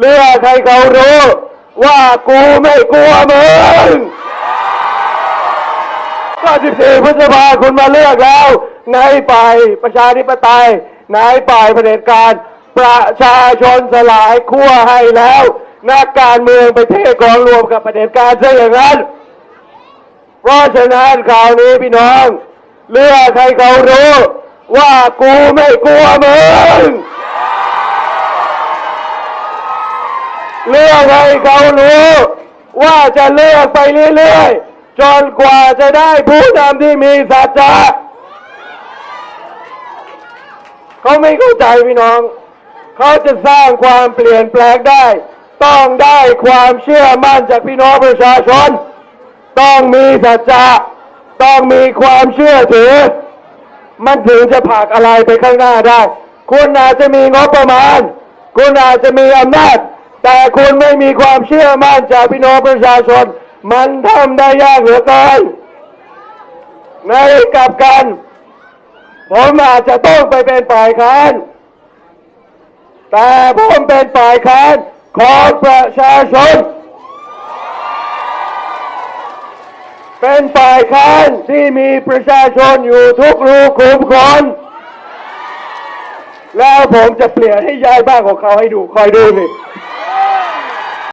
เลือกให้เขารู้ว่ากูไม่กลัวมึง94พฤษภาคุณมาเลือกแล้วในฝ่ายประชาธิปไตยในฝ่ายเผด็จการ ประชาชนสลายขั้วให้แล้ว นักการเมืองไปเทกองรวมกับเผด็จการซะอย่างนั้น เพราะฉะนั้นคราวนี้พี่น้อง เลือกให้เขารู้ว่ากูไม่กลัวมึง เลือกให้เขารู้ ว่าจะเลือกไปเรื่อยๆ จนกว่าจะได้ผู้นำที่มีสัจจะเขาไม่เข้าใจพี่น้อง เขาจะสร้างความเปลี่ยนแปลงได้ ต้องได้ความเชื่อมั่นจากพี่น้องประชาชน ต้องมีสัจจะต้องมีความเชื่อถือ มันถึงจะผลักอะไรไปข้างหน้าได้ คุณอาจจะมีงบประมาณ คุณอาจจะมีอำนาจ แต่คุณไม่มีความเชื่อมั่นจากพี่น้องประชาชน มันทำได้ยากเหลือเกินในกลับกัน ผมอาจจะต้องไปเป็นฝ่ายค้านแต่ผมเป็นฝ่ายค้านของประชาชน เป็นฝ่ายค้านที่มีประชาชนอยู่ทุกรูขุมขนแล้วผมจะเปลี่ยนให้ยายบ้านของเขาให้ดู คอยดูสิ